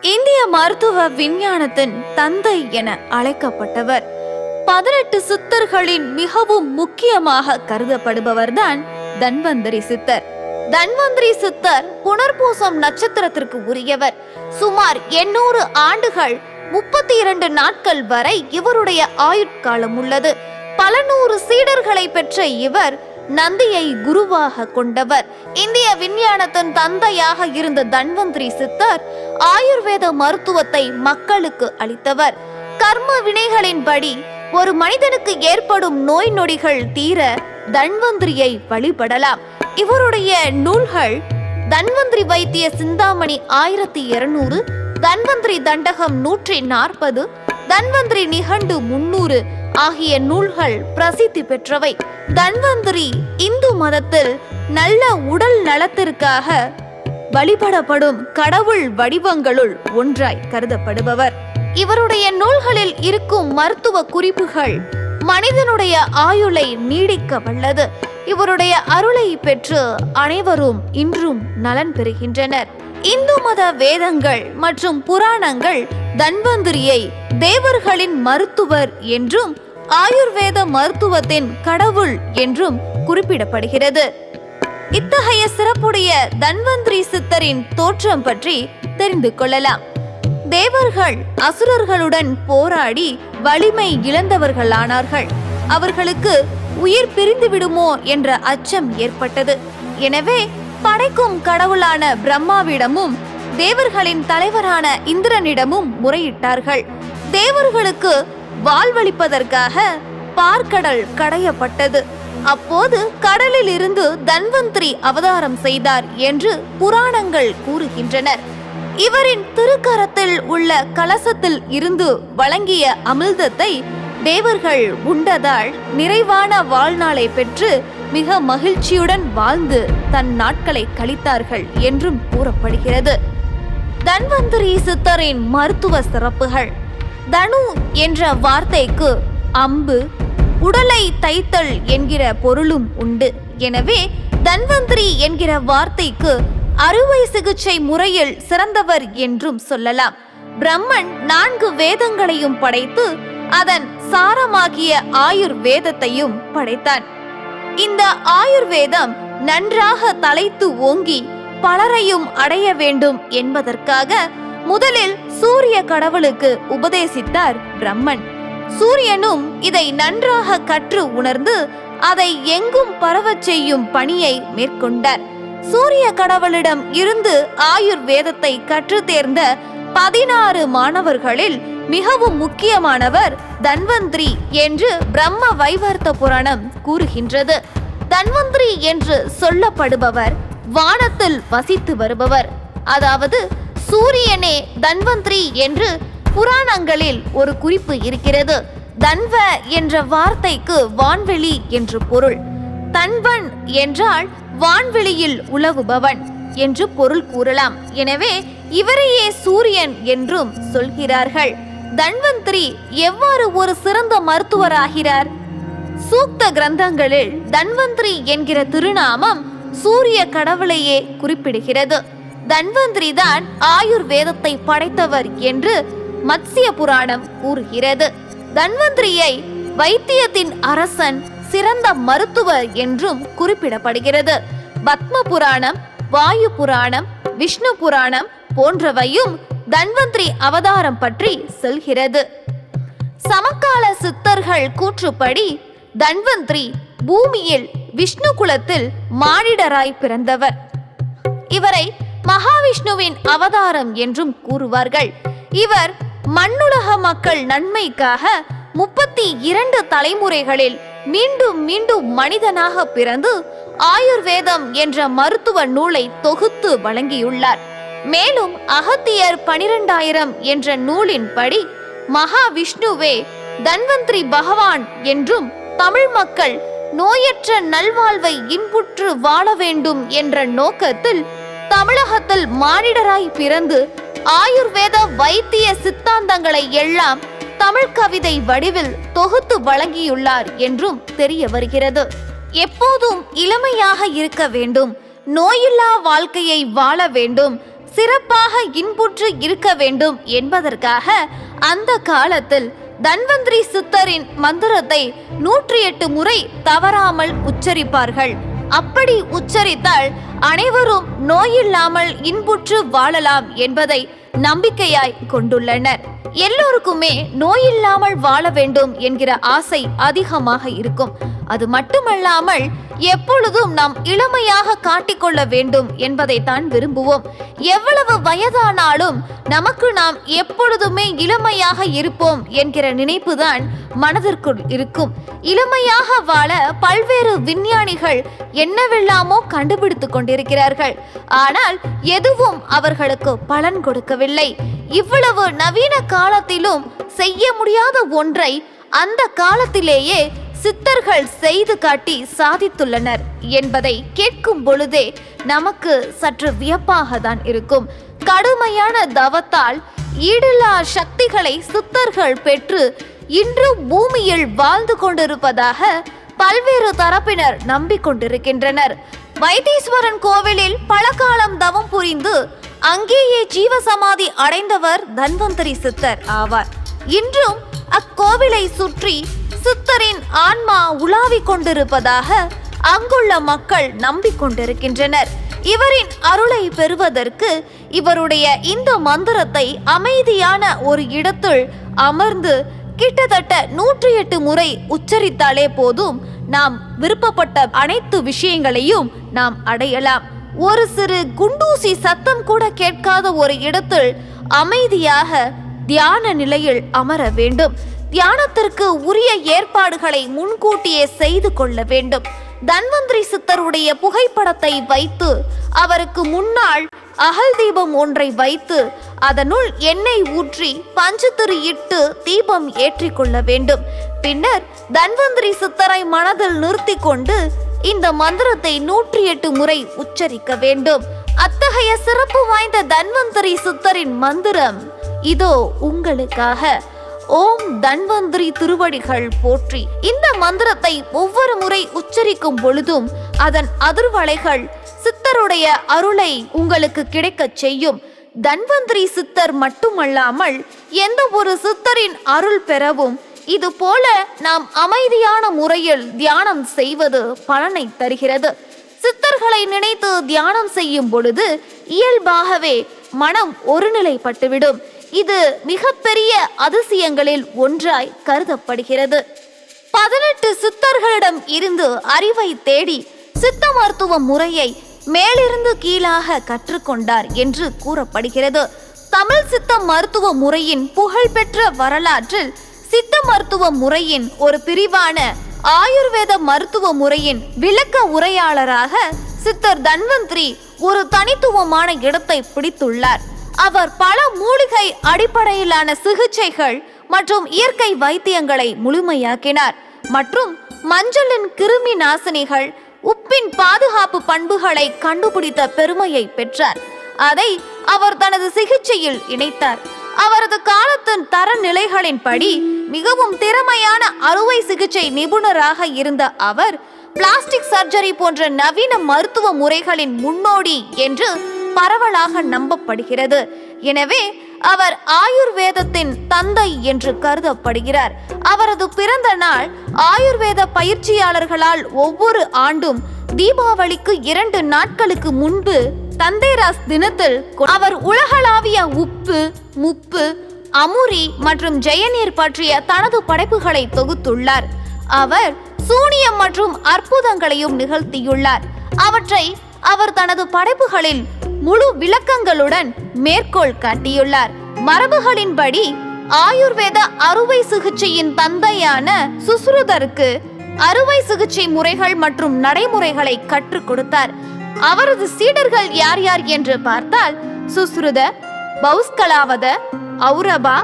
இந்திய மருத்துவ விஞ்ஞானத்தின் தந்தை என அழைக்கப்பட்டவர். பதினெட்டு சித்தர்களின் மிகவும் முக்கியமாக கருதப்படுபவர்தான் தன்வந்தரி சித்தர். தன்வந்திரி சித்தர் புனர்பூசம் நட்சத்திரத்திற்கு உரியவர். சுமார் எண்ணூறு ஆண்டுகள் முப்பத்தி இரண்டு நாட்கள் வரை இவருடைய ஆயுட்காலம் உள்ளது. பல நூறு சீடர்களை பெற்ற இவர் நந்தியை குருவாக கொண்டவர். இந்திய விஞ்ஞானத்தின் தந்தையாக இருந்த தன்வந்திரி சித்தர் ஆயுர்வேத மருத்துவத்தை மக்களுக்கு அளித்தவர். கர்ம வினைகளின்படி ஒரு மனிதனுக்கு ஏற்படும் நோய் நொடிகள் தீர தன்வந்திரியை வழிபடலாம். இவருடைய நூல்கள் தன்வந்திரி வைத்திய சிந்தாமணி ஆயிரத்தி இருநூறு தன்வந்திரி தண்டகம் நூற்றி நாற்பது தன்வந்திரி நிகண்டு முன்னூறு ஆகிய நூல்கள் பிரசித்தி பெற்றவை. தன்வந்திரி இந்து மதத்தில் நல்ல உடல் நலத்திற்காக வழிபடப்படும் கடவுள் வடிவங்களுள் ஒன்றாய் கருதப்படுபவர். இவருடைய நூல்களில் இருக்கும் மருத்துவ குறிப்புகள் மனிதனுடைய ஆயுளை நீடிக்க வல்லது. இவருடைய அருளை பெற்று அனைவரும் இன்றும் நலன் பெறுகின்றனர். இந்து மத வேதங்கள் மற்றும் புராணங்கள் தன்வந்திரியை தேவர்களின் மருத்துவர் என்றும் ஆயுர்வேத மருத்துவத்தின் கடவுள் என்றும் குறிப்பிடப்படுகிறது. இத்தகைய சிறப்புடைய தன்வந்திரி சித்தரின் தோற்றம் பற்றி தெரிந்து கொள்ளலாம். தேவர்கள் அசுரர்களுடன் போராடி வலிமை இழந்தவர்களானார்கள். அவர்களுக்கு உயிர் பிரிந்து விடுமோ என்ற அச்சம் ஏற்பட்டது. எனவே படைக்கும் கடவுளான பிரம்மாவிடமும் தேவர்களின் தலைவரான இந்திரனிடமும் முறையிட்டார்கள். தேவர்களுக்கு வாழ்வழிப்பதற்காக பார்க்கடல் கடையப்பட்டது. அப்போது கடலில் இருந்து தன்வந்திரி அவதாரம் செய்தார் என்று புராணங்கள் கூறுகின்றனர். இவரின் திருக்கரத்தில் உள்ள கலசத்தில் இருந்து வழங்கிய அமிர்தத்தை தேவர்கள் உண்டதால் நிறைவான வாழ்நாளை பெற்று மிக மகிழ்ச்சியுடன் வாழ்ந்து தன் நாட்களை கழித்தார்கள் என்றும் கூறப்படுகிறது. தன்வந்திரி சித்தரின் மருத்துவ சிறப்புகள். தனு என்ற வார்த்தைக்கு அம்பு உடலை தைத்தல் என்கிற பொருளும் உண்டு. எனவே தன்வந்திரி என்கிற வார்த்தைக்கு அறுவை சிகிச்சை முறையில் சிறந்தவர் என்றும் சொல்லலாம். பிரம்மன் நான்கு வேதங்களையும் படைத்து அதன் சாரமாகிய ஆயுர்வேதத்தையும் படைத்தான். இந்த ஆயுர்வேதம் நன்றாக தலைத்து ஓங்கி பலரையும் அடைய வேண்டும் என்பதற்காக முதலில் சூரிய கடவுளுக்கு உபதேசித்தார் பிரம்மன். சூரியனும் இதை நன்றாக கற்று உணர்ந்து அதை எங்கும் பரவச் செய்யும் பணியை மேற்கொண்டார். சூரிய கடவுளிடம் இருந்து ஆயுர்வேதத்தை கற்று தேர்ந்த பதினாறு மாணவர்களில் மிகவும் முக்கியமானவர் தன்வந்திரி என்று பிரம்ம வைவர்த்த புராணம் கூறுகின்றது. தன்வந்திரி என்று சொல்லப்படுபவர் வானத்தில் வசித்து வருபவர். அதாவது சூரியனே தன்வந்திரி என்று புராணங்களில் ஒரு குறிப்பு இருக்கிறது. தன்வ என்ற வார்த்தைக்கு வான்வெளி என்று பொருள். தன்வன் என்றால் வான்வெளியில் உலவுபவன் என்று பொருள் கூறலாம். எனவே இவரையே சூரியன் என்றும் சொல்கிறார்கள். தன்வந்திரி எவ்வாறு ஒரு சிறந்த மருத்துவராகிறார்? சூக்த கிரந்தங்களில் தன்வந்திரி என்கிற திருநாமம் சூரிய கடவுளையே குறிப்பிடுகிறது. தன்வந்திரி தான் ஆயுர்வேதத்தை படைத்தவர் என்று மத்சிய புராணம் கூறுகிறது. தன்வந்திரியை வைத்தியத்தின் அரசன் சிறந்த மருத்துவர் என்றும் குறிப்பிடப்படுகிறது. பத்ம புராணம் வாயு புராணம் விஷ்ணு புராணம் போன்றவையும் தன்வந்திரி அவதாரம் பற்றி செல்கிறது. சமகால சித்தர்கள் கூற்றுப்படி தன்வந்திரி பூமியில் விஷ்ணு குலத்தில் மானிடராய் பிறந்தவர். இவரை மகாவிஷ்ணுவின் அவதாரம் என்றும் கூறுவார்கள். இவர் மண்ணுலக மக்கள் நன்மைக்காக முப்பத்தி இரண்டு தலைமுறைகளில் மீண்டும் மீண்டும் மனிதனாக பிறந்து ஆயுர்வேதம் என்ற மருத்துவ நூலை தொகுத்து வழங்கியுள்ளார். மேலும் அகத்தியர் பனிரெண்டாயிரம் என்ற நூலின்படி மகாவிஷ்ணுவே தன்வந்திரி பகவான் என்றும் தமிழ் மக்கள் நோயற்ற நல்வாழ்வை இன்புற்று வாழ வேண்டும் என்ற நோக்கத்தில் தமிழகத்தில் மானிடராய் பிறந்து ஆயுர்வேத வைத்திய சித்தாந்தங்களை எல்லாம் தமிழ் கவிதை வடிவில் தொகுத்து வழங்கியுள்ளார் என்றும் தெரிய வருகிறது. எப்போதும் இளமையாக இருக்க வேண்டும் நோயில்லா வாழ்க்கையை வாழ வேண்டும் சிறப்பாக இன்புற்று இருக்க வேண்டும் என்பதற்காக அந்த காலத்தில் தன்வந்திரி சித்தரின் மந்திரத்தை நூற்றி எட்டு முறை தவறாமல் உச்சரிப்பார்கள். அப்படி உச்சரித்தால் அனைவரும் நோயில்லாமல் இன்புற்று வாழலாம் என்பதை நம்பிக்கையாய் கொண்டுள்ளனர். எல்லோருக்குமே நோயில்லாமல் வாழ வேண்டும் என்கிற ஆசை அதிகமாக இருக்கும். அது மட்டுமல்லாமல் எப்பொழுதும் நாம் இளமையாக காட்டிக்கொள்ள வேண்டும் என்பதைத்தான் விரும்புவோம். எவ்வளவு வயதானாலும் நமக்கு நாம் எப்பொழுதுமே இளமையாக இருப்போம் என்கிற நினைப்புதான் மனதிற்குள் இருக்கும். இளமையாக வாழ பல்வேறு விஞ்ஞானிகள் என்னவெல்லாமோ கண்டுபிடித்து கொண்டிருக்கிறார்கள். ஆனால் எதுவும் அவர்களுக்கு பலன் கொடுக்கவில்லை. இவ்வளவு நவீன காலத்திலும் செய்ய முடியாத ஒன்றை அந்த காலத்திலேயே சித்தர்கள் செய்து காட்டி சாதித்துள்ளனர் என்பதை கேட்கும் பொழுதே நமக்கு சற்று வியப்பாக தான் இருக்கும். கடுமையான தவத்தால் ஈடில்லா சக்திகளை சித்தர்கள் பெற்று இன்றும் பூமியில் வாழ்ந்து கொண்டிருப்பதாக பல்வேறு தரப்பினர் நம்பிக்கொண்டிருக்கின்றனர். வைத்தீஸ்வரன் கோவிலில் பல காலம் தவம் புரிந்து அங்கேயே ஜீவசமாதி அடைந்தவர் தன்வந்தரி சித்தர் ஆவார். இன்றும் அக்கோவிலை சுற்றி சித்தரின் ஆன்மா உலாவிக் கொண்டிருப்பதாக அங்குள்ள மக்கள் நம்பிக்கொண்டிருக்கின்றனர். இவரின் அருளை பெறுவதற்கு இவருடைய இந்த மந்திரத்தை அமைதியான ஒரு இடத்தில் அமர்ந்து கிட்டத்தட்ட நூற்றி எட்டு முறை உச்சரித்தாலே போதும். நாம் விருப்பப்பட்ட அனைத்து விஷயங்களையும் நாம் அடையலாம். ஒரு சிறு குண்டூசி சத்தம் கூட கேட்காத ஒரு இடத்தில் அமைதியாக தியான நிலையில் அமர வேண்டும். தியானத்திற்கு உரிய ஏற்பாடுகளை முன்கூட்டியே செய்து கொள்ள வேண்டும். தன்வந்திரி சித்தருடைய புகைப்படத்தை வைத்து அவருக்கு முன்னால் அகல் தீபம் ஒன்றை வைத்து அதனுள் எண்ணெய் ஊற்றி பஞ்சத்திரி இட்டு தீபம் ஏற்றிக்கொள்ள வேண்டும். பின்னர் தன்வந்திரி சித்தரை மனதில் நிறுத்தி கொண்டு இந்த மந்திரத்தை நூற்றி எட்டு முறை உச்சரிக்க வேண்டும். அத்தகைய சிறப்பு வாய்ந்த தன்வந்திரி சித்தரின் மந்திரம். இதோ உங்களுக்காக ஓம் தன்வந்திரி திருவடிகள் போற்றி இந்த மந்திரத்தை ஒவ்வொரு முறை உச்சரிக்கும் பொழுதும் அதன் அதிர்வலைகள் சித்தருடைய அருளை உங்களுக்கு கிடைக்கச் செய்யும். தன்வந்திரி சித்தர் மட்டுமல்லாமல் எந்த ஒரு சித்தரின் அருள் பெறவும் இது போல நாம் அமைதியான முறையில் தியானம் செய்வது பலனை தருகிறது. சித்தர்களை நினைத்து தியானம் செய்யும் பொழுது இயல்பாகவே மனம் ஒருநிலைப்பட்டுவிடும். இது மிகப்பெரிய அதிசயங்களில் ஒன்றாய் கருதப்படுகிறது. பதினெட்டு சித்தர்களிடம் இருந்து அறிவை தேடி சித்த மருத்துவ முறையை மேலிருந்து கீழாக கற்றுக்கொண்டார் என்று கூறப்படுகிறது. தமிழ் சித்த மருத்துவ முறையின் புகழ்பெற்ற வரலாற்றில் சித்த மருத்துவ முறையின் ஒரு பிரிவான ஆயுர்வேத மருத்துவ முறையின் விளக்க உரையாளராக சித்தர் தன்வந்திரி ஒரு தனித்துவமான இடத்தை பிடித்துள்ளார். அவர் பல மூலிகை அடிப்படையிலான சிகிச்சைகள் மற்றும் இயற்கை வைத்தியங்களை முழுமையாக்கினார். மற்றும் மஞ்சளின் கிருமி நாசினிகள் உப்பின் பாதுகாப்பு பண்புகளை கண்டுபிடித்த பெருமையை பெற்றார். அதை அவர் தனது சிகிச்சையில் இணைத்தார். அவரது காலத்தின் தரநிலைகளின்படி மிகவும் திறமையான அறுவை சிகிச்சை நிபுணராக இருந்த அவர் பிளாஸ்டிக் சர்ஜரி போன்ற நவீன மருத்துவ முறைகளின் முன்னோடி என்று பரவலாக நம்பப்படுகிறது. எனவே அவர் ஆயுர்வேதத்தின் தந்தை என்று கருதப்படுகிறார். அவரது பிறந்த நாள் ஆயுர்வேத பயிற்சியாளர்களால் ஒவ்வொரு ஆண்டும் தீபாவளிக்கு இரண்டு நாட்களுக்கு முன்பு தந்தேராஸ் தினத்தில் அவர் உலகளாவிய உப்பு முப்பு அமுரி மற்றும் ஜெயநீர் பற்றிய தனது படைப்புகளை தொகுத்துள்ளார். அவர் சூனியம் மற்றும் அற்புதங்களையும் நிகழ்த்தியுள்ளார். அவற்றை அவர் தனது படைப்புகளில் முழு விளக்கங்களுடன் மேற்கோள் காட்டியுள்ளார். மரபுகளின்படி ஆயுர்வேத அறுவை சிகிச்சையின் தந்தையான சுஸ்ருதருக்கு அறுவை சிகிச்சை முறைகள் மற்றும் நடைமுறைகளை கற்றுக் கொடுத்தார். அவரது சீடர்கள் யார் யார் என்று பார்த்தால் சுஸ்ருத பௌஸ்கலாவத அவுரபா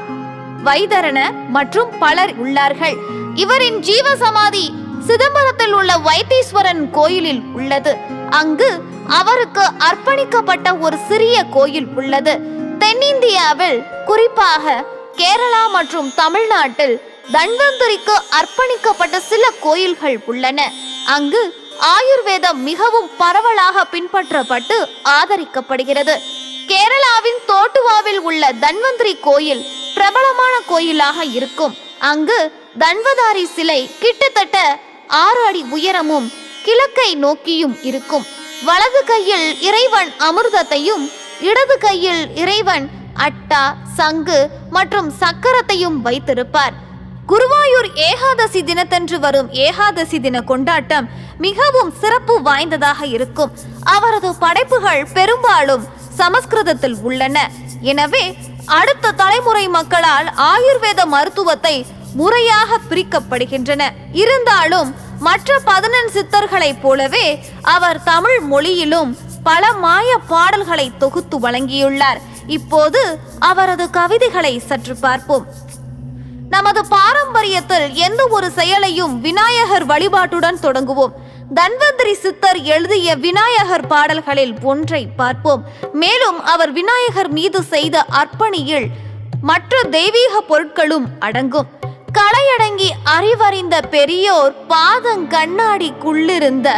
வைதரண மற்றும் பலர் உள்ளார்கள். இவரின் ஜீவசமாதி சிதம்பரத்தில் உள்ள வைத்தீஸ்வரன் கோயிலில் உள்ளது. அங்கு அவருக்கு அர்ப்பணிக்கப்பட்ட ஒரு சிறிய கோயில் உள்ளது. தென்னிந்தியாவில் குறிப்பாக கேரளா மற்றும் தமிழ்நாட்டில் தன்வந்திரிக்கு அர்ப்பணிக்கப்பட்ட சில கோயில்கள் உள்ளன. அங்கு ஆயுர்வேதம் மிகவும் பரவலாக பின்பற்றப்பட்டு ஆதரிக்கப்படுகிறது. கேரளாவின் தோட்டுவாவில் உள்ள தன்வந்திரி கோயில் பிரபலமான கோயிலாக இருக்கும். அங்கு தன்வதாரி சிலை கிட்டத்தட்ட ஆறு அடி உயரமும் கிழக்கை நோக்கியும் இருக்கும். வலது கையில் இறைவன் அமிர்தத்தையும் இடது கையில் இறைவன் அட்டா சங்கு மற்றும் சக்கரத்தையும் வைத்திருப்பார். குருவாயூர் ஏகாதசி தினத்தன்று வரும் ஏகாதசி தின கொண்டாட்டம் மிகவும் சிறப்பு வாய்ந்ததாக இருக்கும். அவரது படைப்புகள் பெரும்பாலும் சமஸ்கிருதத்தில் உள்ளன. எனவே அடுத்த தலைமுறை மக்களால் ஆயுர்வேத மருத்துவத்தை முறையாக பிரிக்கப்படுகின்றன. இருந்தாலும் மற்ற பதினெண் சித்தர்களைப் போலவே அவர் தமிழ் மொழியிலும் பல மாய பாடல்களை தொகுத்து வழங்கியுள்ளார். இப்போது அவரது கவிதைகளை சற்று பார்ப்போம். நமது பாரம்பரியத்தில் எந்த ஒரு செயலையும் விநாயகர் வழிபாட்டுடன் தொடங்குவோம். தன்வந்திரி சித்தர் எழுதிய விநாயகர் பாடல்களில் ஒன்றை பார்ப்போம். மேலும் அவர் விநாயகர் மீது செய்த அர்ப்பணியில் மற்ற தெய்வீக பொருட்களும் அடங்கும். களையடங்கி அறிவறிந்த பெரியோர் பாதங் கண்ணாடிக்குள்ளிருந்த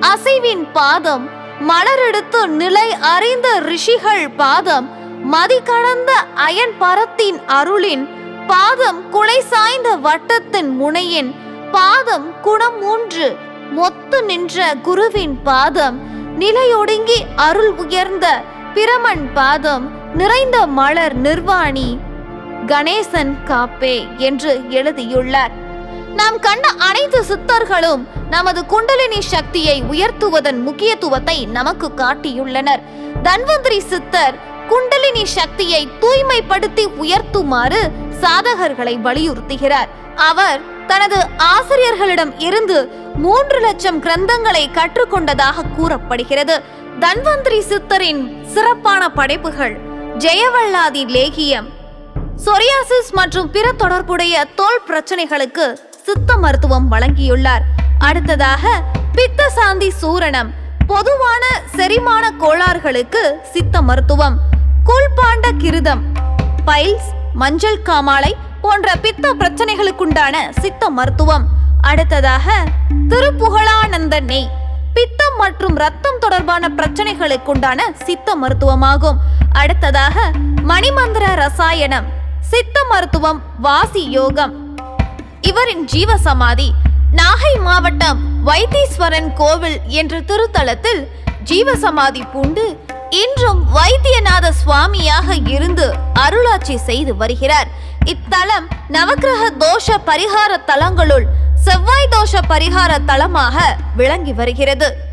அசைவின் பாதம் மலரெடுத்து நிலை அறிந்த ரிஷிகள் பாதம் மதி கடந்த அயன் பரத்தின் அருளின் பாதம் குலை சாய்ந்த வட்டத்தின் முனையின் பாதம் குணம் மூன்று மொத்து நின்ற குருவின் பாதம் நிலையொடுங்கி அருள் உயர்ந்த பிரமன் பாதம் நிறைந்த மலர் நிர்வாணி. கணேசன் காப்பே என்று எழுதியுள்ளார். நாம் கண்ட அனைத்து சித்தர்களும் நமது குண்டலினி சக்தியை உயர்த்துவதன் முக்கியத்துவத்தை நமக்கு காட்டியுள்ளனர். தன்வந்திரி சித்தர் குண்டலினி சக்தியை தூய்மைப்படுத்தி உயர்த்துமாறு சாதகர்களை வலியுறுத்துகிறார். அவர் தனது ஆசிரியர்களிடம் இருந்து மூன்று லட்சம் கிரந்தங்களை கற்றுக்கொண்டதாக கூறப்படுகிறது. தன்வந்திரி சித்தரின் சிறப்பான படைப்புகள் ஜெயவல்லாதி லேகியம் சொரியாசிஸ் மற்றும் பிற தொடர்புடைய தோல் பிரச்சனைகளுக்கு சித்த மருத்துவம் வழங்கியுள்ளார். அடுத்ததாக பித்த சாந்தி சூரணம் பொதுவான செரிமான கோளாறுகளுக்கு சித்த மருத்துவம் குல்பாண்ட கிருதம் பைல்ஸ் மஞ்சள் காமாலை போன்ற பித்த பிரச்சனைகளுக்குண்டான சித்த மருத்துவம். அடுத்ததாக திருப்புகழானந்த நெய் பித்தம் மற்றும் ரத்தம் தொடர்பான பிரச்சனைகளுக்குண்டான சித்த மருத்துவமாகும். அடுத்ததாக மணிமந்திர ரசாயனம் சித்த மருத்துவம் வாசி யோகம். இவரின் ஜீவ சமாதி நாகை மாவட்டம் வைத்தீஸ்வரன் கோவில் என்ற திருத்தலத்தில் ஜீவசமாதி பூண்டு இன்றும் வைத்தியநாத சுவாமியாக இருந்து அருளாட்சி செய்து வருகிறார். இத்தலம் நவக்கிரக தோஷ பரிகார தலங்களுள் செவ்வாய் தோஷ பரிகார தலமாக விளங்கி வருகிறது.